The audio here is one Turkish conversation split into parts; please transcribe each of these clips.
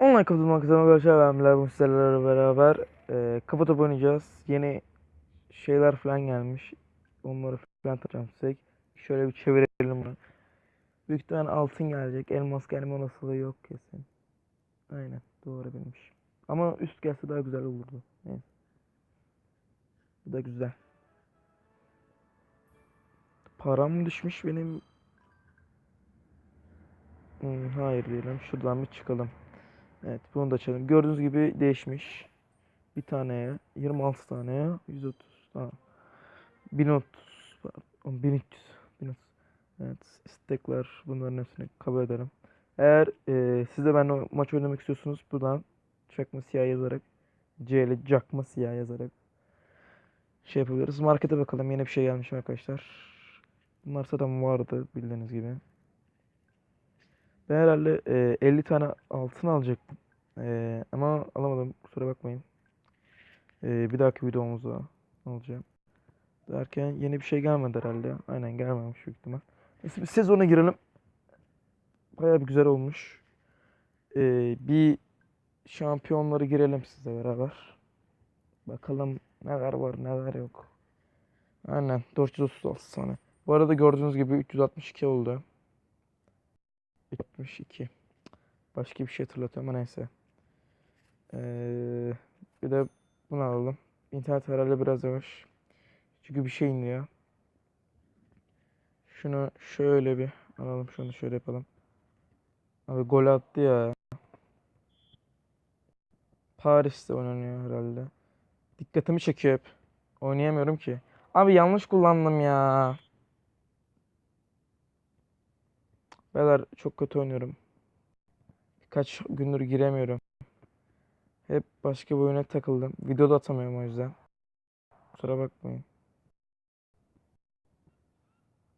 Online katılmak üzere arkadaşlar benimler bu sizlerle beraber e, kafa topu oynayacağız. Yeni şeyler falan gelmiş. Onları falan tanıtacağım size. Şöyle bir çevirelim bunu. Büyük ihtimalle altın gelecek. Elmas gelme olasılığı yok kesin. Aynen doğru bilmiş. Ama üst gelse daha güzel olurdu. Neyse. Bu da güzel. Param düşmüş benim. Hmm, hayır diyelim. Şuradan bir çıkalım. Evet bunu da açalım. Gördüğünüz gibi değişmiş. Bir taneye 26 taneye 130 tamam. 1030 pardon, 1300 1300 Evet istekler bunların hepsini kabul ederim. Eğer e, siz de benimle maç oynamak istiyorsunuz buradan çakma siyah yazarak C ile çakma siyah yazarak şey yapabiliriz. Markete bakalım yeni bir şey gelmiş mi arkadaşlar. Bunlar zaten vardı bildiğiniz gibi. Ben herhalde e, 50 tane altın alacaktım. E, ama alamadım. Kusura bakmayın. E, bir dahaki videomuzda alacağım. Derken yeni bir şey gelmedi herhalde. Aynen gelmemiş büyük ihtimal. Neyse bir sezona girelim. Bayağı bir güzel olmuş. E, bir şampiyonları girelim sizle beraber. Bakalım neler var neler yok. Aynen 436 tane. Bu arada gördüğünüz gibi 362 oldu. 72. Başka bir şey hatırlatıyor ama neyse. Ee, bir de bunu alalım. İnternet herhalde biraz yavaş. Çünkü bir şey iniyor. Şunu şöyle bir alalım. Şunu şöyle yapalım. Abi gol attı ya. Paris'te oynanıyor herhalde. Dikkatimi çekiyor hep. Oynayamıyorum ki. Abi yanlış kullandım ya. Beyler çok kötü oynuyorum. Birkaç gündür giremiyorum. Hep başka bir oyuna takıldım. Video da atamıyorum o yüzden. Kusura bakmayın.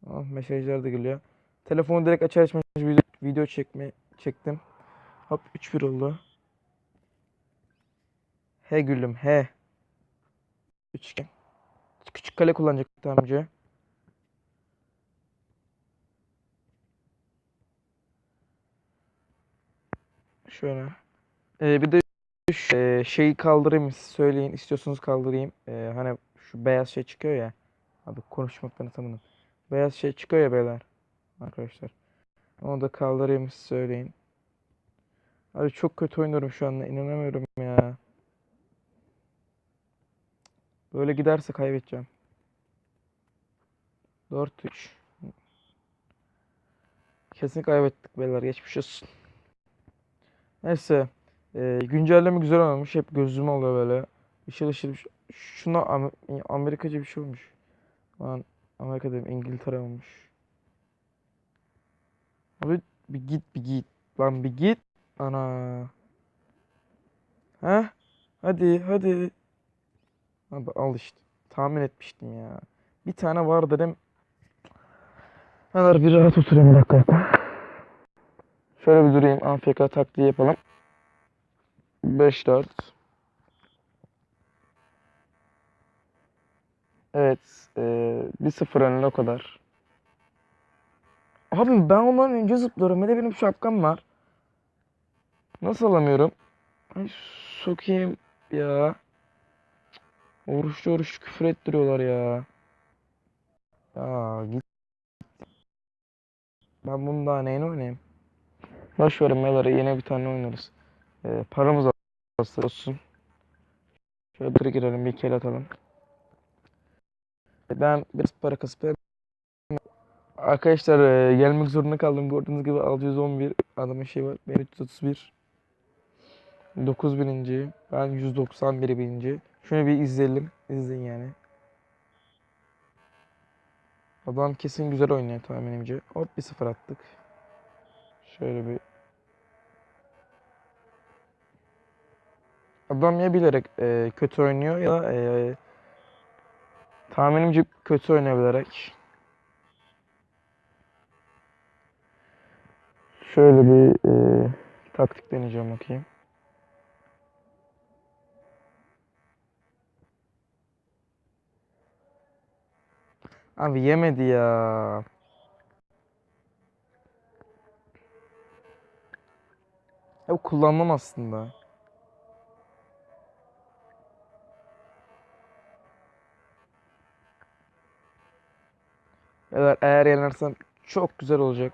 Ah, mesajlar da geliyor. Telefonu direkt açar açmaz video, video çekme çektim. Hop 3-1 oldu. He gülüm he. Üçgen. Küçük kale kullanacaktı amca. Şöyle. Ee, bir de şu, e, şeyi kaldırayım söyleyin. istiyorsanız kaldırayım. Ee, hani şu beyaz şey çıkıyor ya. Abi konuşmaktan atamadım. Beyaz şey çıkıyor ya beyler. Arkadaşlar. Onu da kaldırayım söyleyin. Abi çok kötü oynuyorum şu anda. inanamıyorum ya. Böyle giderse kaybedeceğim. 4-3. Kesin kaybettik beyler. Geçmiş olsun. Neyse. Ee, güncelleme güzel olmuş. Hep gözüme oluyor böyle. Işıl ışıl. şey- Şuna Am- Amerikaca bir şey olmuş. Lan Amerika dedim İngiltere olmuş. Abi bir git bir git. Lan bir git. Ana. Heh. Hadi hadi. Abi al işte. Tahmin etmiştim ya. Bir tane var dedim. Neler bir rahat oturayım bir dakika. Şöyle bir durayım. AFK taktiği yapalım. 5-4. Evet. eee 1-0 önüne o kadar. Abi ben ondan önce zıplıyorum. Bir de benim şapkam var. Nasıl alamıyorum? Ay sokayım ya. Oruçlu oruçlu küfür ettiriyorlar ya. Ya git. Ben bunu daha neyini oynayayım? Boş verin beyler yine bir tane oynarız. Ee, paramız az olsun. Şöyle bir girelim bir kere atalım. Ben biraz para kasıp Arkadaşlar e, gelmek zorunda kaldım. Gördüğünüz gibi 611 adamın şey var. Ben 331. 9 bininci. Ben 191 bininci. Şunu bir izleyelim. İzleyin yani. Adam kesin güzel oynuyor tahminimce. Hop bir sıfır attık. Şöyle bir Adam ya bilerek e, kötü oynuyor ya e, tahminimce kötü oynuyor bilerek. Şöyle bir e, taktik deneyeceğim bakayım. Abi yemedi ya. Hep kullanmam aslında. Evet eğer yenersem çok güzel olacak.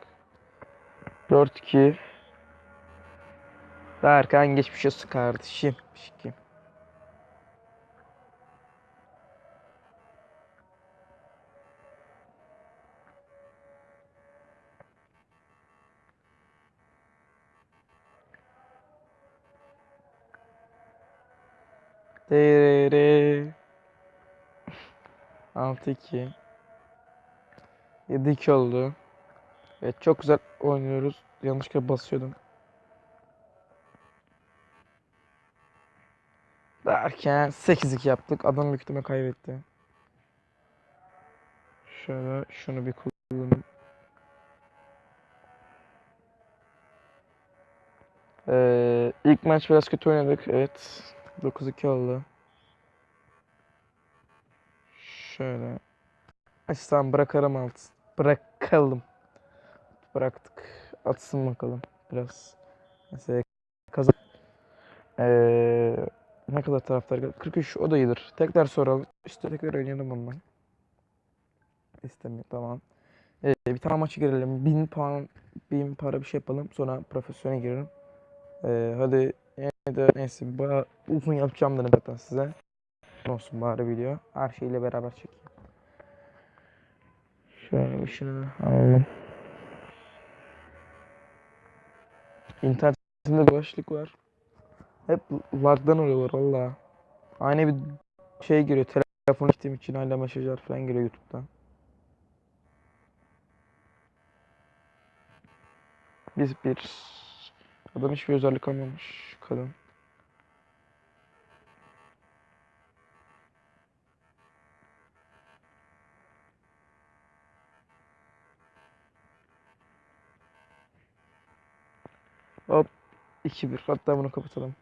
4-2 Derken geçmiş olsun kardeşim. Şikim. Dere. 6-2 7-2 oldu. Evet çok güzel oynuyoruz. Yanlışlıkla basıyordum. Derken 8-2 yaptık. Adam büyük kaybetti. Şöyle şunu bir kullanayım. Ee, ilk maç biraz kötü oynadık. Evet. 9-2 oldu. Şöyle. Asistan bırakalım alt. Bırakalım. Bıraktık. Atsın bakalım. Biraz. Mesela kazan. Ee, ne kadar taraftar geldi? 43 o da iyidir. Tekrar soralım. İşte tekrar oynayalım ondan. İstemiyor tamam. Ee, bir tane maçı girelim. 1000 puan, 1000 para bir şey yapalım. Sonra profesyonel girelim. Ee, hadi yine de neyse bayağı uzun yapacağım dedim zaten size. Olsun bari video. Her şeyle beraber çekeyim. Şöyle bir alalım. İnternetimde bir başlık var. Hep lagdan oluyorlar valla. Aynı bir şey giriyor. Telefon içtiğim için hala mesajlar falan geliyor YouTube'dan. Biz bir adam hiçbir özellik almamış kadın. Hop 2-1 hatta bunu kapatalım.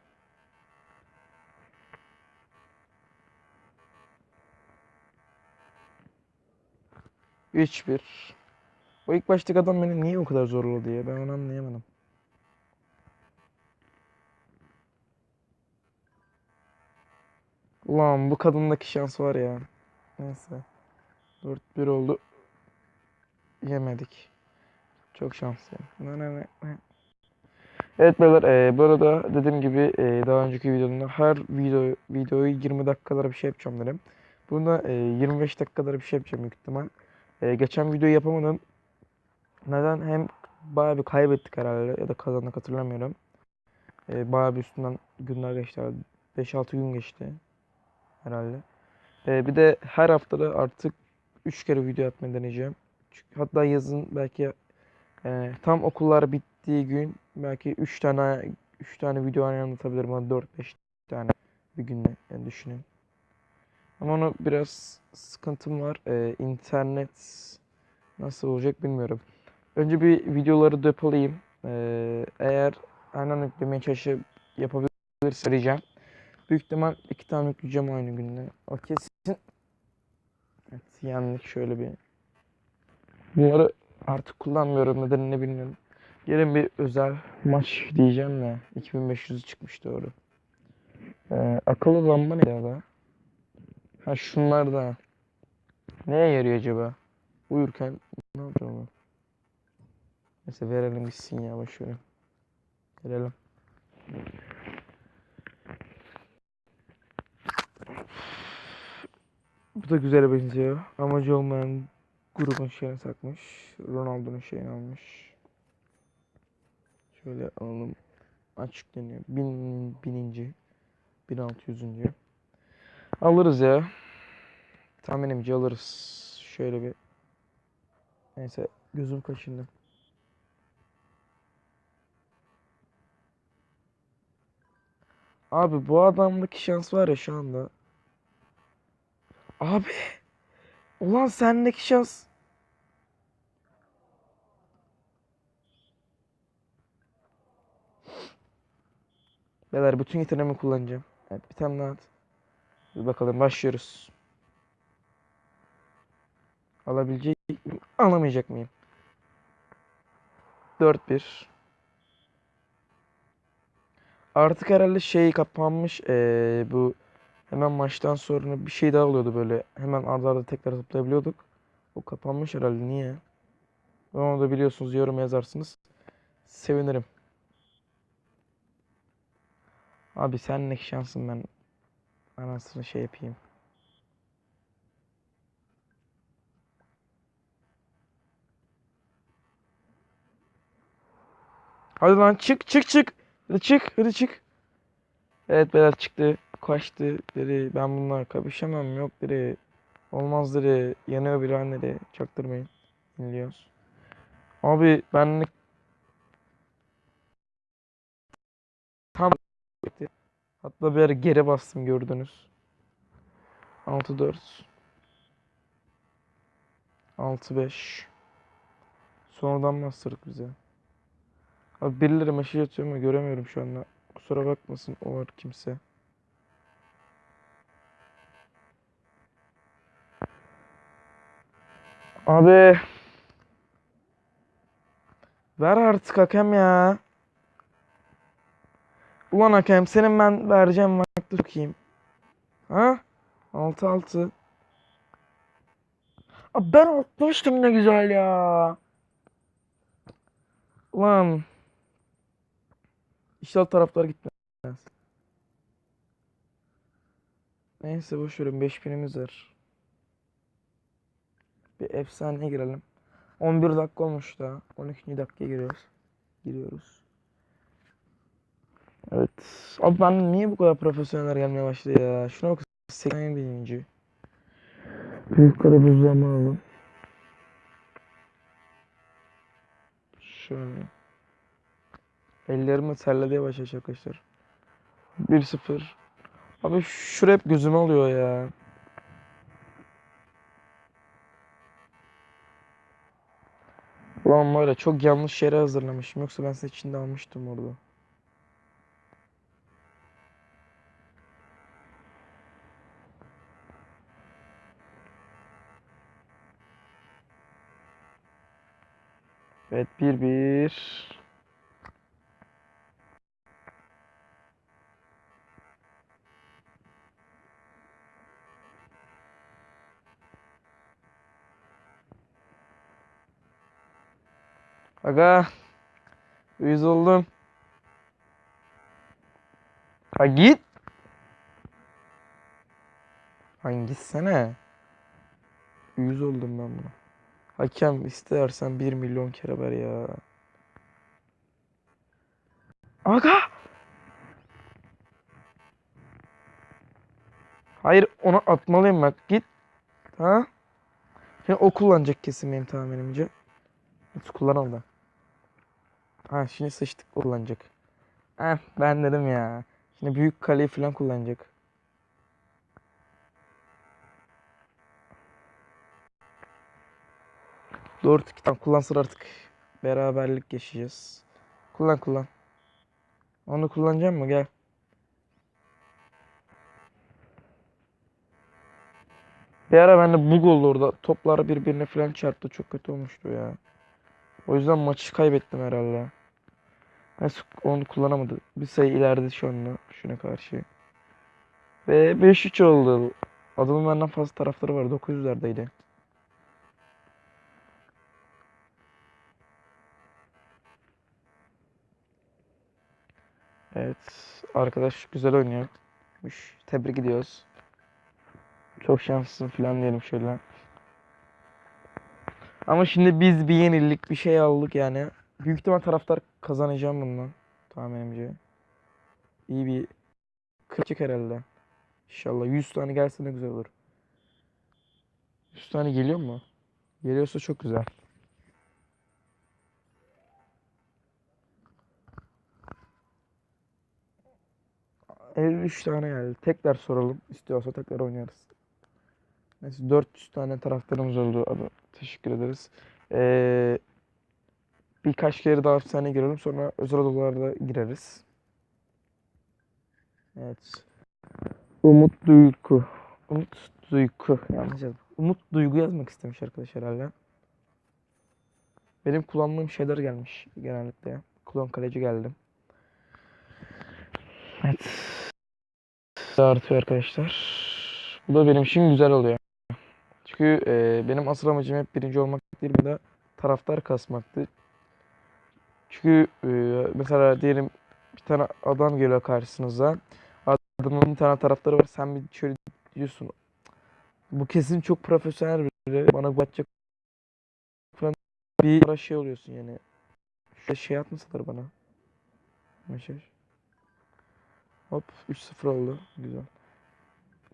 Üç bir. O ilk baştaki adam beni niye o kadar zorladı ya? Ben onu anlayamadım. Ulan bu kadındaki şans var ya. Neyse. 4-1 oldu. Yemedik. Çok şanslıyım. Ne ne ne. Evet beyler e, bu arada dediğim gibi e, daha önceki videomda her video videoyu 20 dakikalara bir şey yapacağım dedim. Bunda e, 25 dakikalara bir şey yapacağım büyük ihtimal. E, geçen videoyu yapamadım. Neden? Hem bayağı bir kaybettik herhalde ya da kazandık hatırlamıyorum. E, bayağı bir üstünden günler geçti. 5-6 gün geçti herhalde. E, bir de her haftada artık 3 kere video atmayı deneyeceğim. Çünkü hatta yazın belki e, tam okullar bittiği gün belki 3 tane 3 tane video aynı anda atabilirim. 4-5 tane bir günde yani düşünün. Ama onu biraz sıkıntım var. E, internet nasıl olacak bilmiyorum. Önce bir videoları depolayayım. Ee, eğer aynen yüklemeye çalışıp yapabilirse arayacağım. Büyük ihtimal iki tane yükleyeceğim aynı günde. O kesin. Evet yanlış şöyle bir. Bunları artık kullanmıyorum. Nedenini bilmiyorum. Gelin bir özel maç diyeceğim de. 2500 çıkmış doğru. Ee, akıllı lamba ne ya da? Ha şunlar da. Neye yarıyor acaba? Uyurken ne yapacağım? Neyse verelim gitsin ya boşverin. Verelim. Bu da güzel benziyor. Amacı olmayan grubun şeyini takmış. Ronaldo'nun şeyini almış. Şöyle alalım. Açık deniyor. Bin, bininci. 1600. Alırız ya. Tahminimce alırız. Şöyle bir. Neyse gözüm kaşındı. Abi bu adamdaki şans var ya şu anda. Abi. Ulan sendeki şans. Beyler bütün yeteneğimi kullanacağım. Evet bir tane daha at. Bir bakalım başlıyoruz. Alabilecek miyim? Alamayacak mıyım? 4-1. Artık herhalde şey kapanmış. Ee, bu hemen maçtan sonra bir şey daha oluyordu böyle. Hemen arda arda tekrar zıplayabiliyorduk. O kapanmış herhalde. Niye? Onu da biliyorsunuz yorum yazarsınız. Sevinirim. Abi sen ne şansın ben anasını şey yapayım. Hadi lan çık çık çık. Hadi çık hadi çık. Evet Berat çıktı. Kaçtı dedi. Ben bunlar kapışamam yok dedi. Olmaz dedi. Yanıyor bir an dedi. Çaktırmayın. Dinliyoruz. Abi ben tam hatta bir ara geri bastım gördünüz. 6-4 6-5 Sonradan bastırdık bize. Abi birileri mesaj atıyor ama göremiyorum şu anda. Kusura bakmasın o var kimse. Abi ver artık hakem ya. Ulan hakem senin ben vereceğim vakti sokayım. Ha? 6-6. Abi ben atmıştım ne güzel ya. Ulan. İnşallah taraftar gitmez. Neyse boş verin 5000'imiz var. Bir efsaneye girelim. 11 dakika olmuş daha. 12. dakikaya giriyoruz. Giriyoruz. Evet. Abi ben niye bu kadar profesyoneller gelmeye başladı ya? Şuna bak 87. Büyük kara buzlama alalım. Şöyle. Ellerimi terlemeye başladı arkadaşlar. 1-0. Abi şuraya hep gözüme alıyor ya. Ulan var ya çok yanlış yere hazırlamışım. Yoksa ben size içinde almıştım orada. Evet 1-1. Aga. Uyuz oldum. Ha git. Lan gitsene. Uyuz oldum ben buna. Hakem istersen 1 milyon kere ver ya. Aga. Hayır ona atmalıyım bak git. Ha? Şimdi o kullanacak kesin benim tahminimce. Hiç kullanalım Ha şimdi sıçtık kullanacak. Heh ben dedim ya. Şimdi büyük kaleyi falan kullanacak. Doğru kitap kullansın artık. Beraberlik yaşayacağız. Kullan kullan. Onu kullanacağım mı? Gel. Bir ara bende bug oldu orada. Toplar birbirine falan çarptı. Çok kötü olmuştu ya. O yüzden maçı kaybettim herhalde. Neyse onu kullanamadı. Bir sayı ileride şu anda. Şuna karşı. Ve 5-3 oldu. Adamın benden fazla taraftarı var. 900'lerdeydi. Evet. Arkadaş güzel oynuyormuş. Tebrik ediyoruz. Çok şanslısın falan diyelim şöyle. Ama şimdi biz bir yenilik bir şey aldık yani. Büyük ihtimal taraftar kazanacağım bundan. Tahminimce. İyi bir kıracak herhalde. İnşallah 100 tane gelse ne güzel olur. 100 tane geliyor mu? Geliyorsa çok güzel. ...53 tane geldi. Tekrar soralım. İstiyorsa tekrar oynarız. Neyse 400 tane taraftarımız oldu. Abi, teşekkür ederiz. Ee, birkaç kere daha hapishaneye girelim. Sonra özel odalarda gireriz. Evet. Umut Duygu. Umut Duygu. Yanlış yazdım. Umut Duygu yazmak istemiş arkadaş herhalde. Benim kullandığım şeyler gelmiş genellikle. Klon kaleci geldi. Evet. Artıyor arkadaşlar. Bu da benim için güzel oluyor. Çünkü e, benim asıl amacım hep birinci olmak değil bir de taraftar kasmaktı. Çünkü e, mesela diyelim bir tane adam geliyor karşınıza. Adamın bir tane taraftarı var. Sen bir şöyle diyorsun. Bu kesin çok profesyonel biri. Bana batacak falan bir şey oluyorsun yani. Şöyle şey atmasalar bana. Mesaj. Hop 3-0 oldu. Güzel.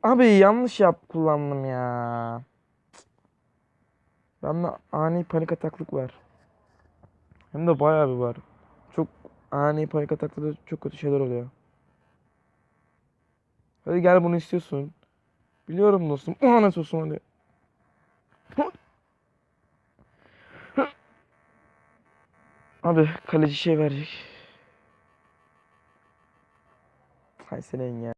Abi yanlış yap kullandım ya. Bende ani panik ataklık var. Hem de bayağı bir var. Çok ani panik atakta da çok kötü şeyler oluyor. Hadi gel bunu istiyorsun. Biliyorum dostum. Lanet olsun hadi. Abi kaleci şey verecek. Hay senin ya.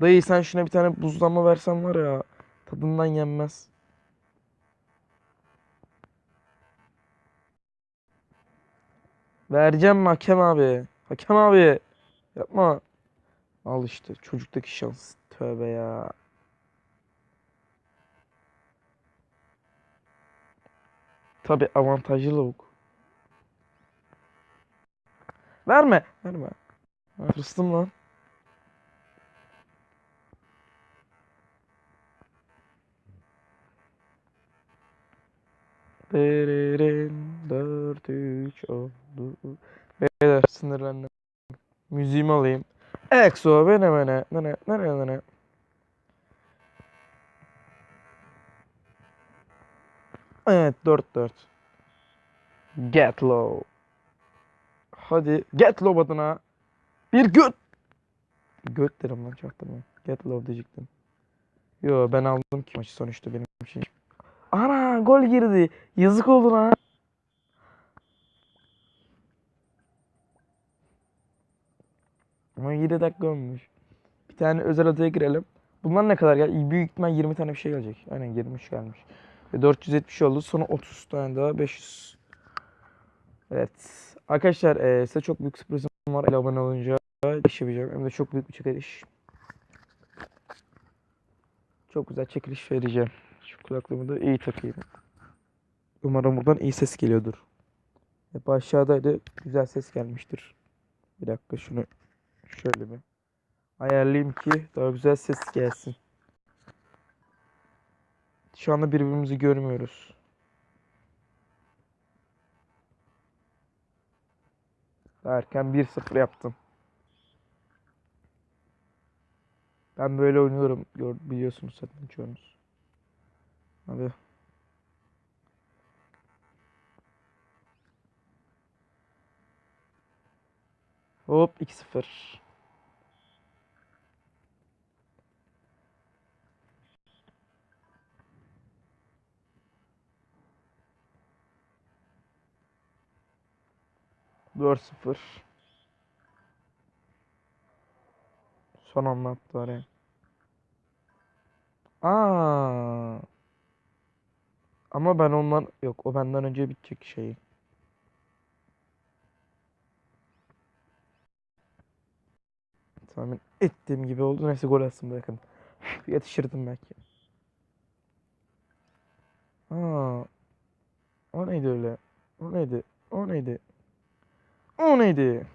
Dayı sen şuna bir tane buzlama versen var ya tadından yenmez. Vereceğim mi hakem abi? Hakem abi. Yapma. Al işte çocuktaki şans. Tövbe ya. Tabi avantajlı lavuk. Verme. Verme. Ha, Tırstım lan. Dererin 4-3 oldu. Beyler sinirlendim. Müziğimi alayım. Exo bene bene. Nene nene nene. Evet 4-4. Get low. Hadi get low adına. Bir göt. Göt derim lan çaktırma. Get low diyecektim. Yo ben aldım ki maçı sonuçta benim için. Ana gol girdi. Yazık oldu lan. Ama 7 dakika olmuş. Bir tane özel odaya girelim. Bunlar ne kadar gel? Büyük ihtimal 20 tane bir şey gelecek. Aynen 23 gelmiş. Ve 470 oldu. Sonra 30 tane daha 500. Evet. Arkadaşlar e, size çok büyük sürprizim var. El abone olunca iş yapacağım. Hem de çok büyük bir çekiliş. Çok güzel çekiliş vereceğim. Şu kulaklığımı da iyi takayım. Umarım buradan iyi ses geliyordur. Hep aşağıdaydı. Güzel ses gelmiştir. Bir dakika şunu şöyle bir ayarlayayım ki daha güzel ses gelsin. Şu anda birbirimizi görmüyoruz. Derken 1-0 yaptım. Ben böyle oynuyorum. Biliyorsunuz zaten çoğunuz. Abi. Hop 2-0. Dört sıfır. Son anda attılar ya. Aa. Ama ben ondan yok o benden önce bitecek şeyi. Tahmin ettiğim gibi oldu. Neyse gol atsın bırakın. Yetişirdim belki. Aa. O neydi öyle? O neydi? O neydi? O neydi?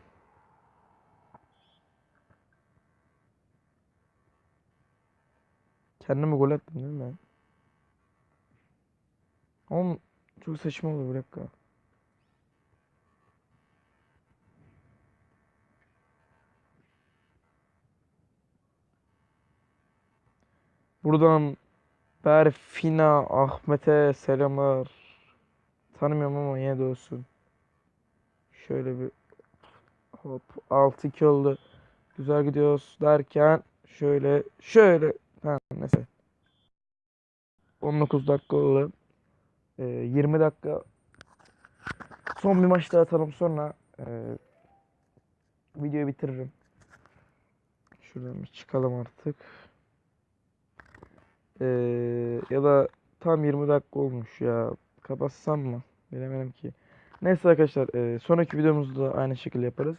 Kendime gol attım değil mi ben? Oğlum çok saçma oldu bir dakika. Buradan Berfina Ahmet'e selamlar. Tanımıyorum ama yine de olsun. Şöyle bir hop 6-2 oldu. Güzel gidiyoruz derken şöyle şöyle tamam neyse. 19 dakika oldu. Ee, 20 dakika son bir maç daha atalım sonra e, videoyu bitiririm. Şuradan bir çıkalım artık. Ee, ya da tam 20 dakika olmuş ya. Kapatsam mı? Bilemedim ki. Neyse arkadaşlar e, sonraki videomuzda aynı şekilde yaparız.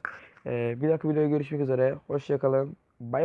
E, bir dahaki videoya görüşmek üzere. Hoşçakalın. Bay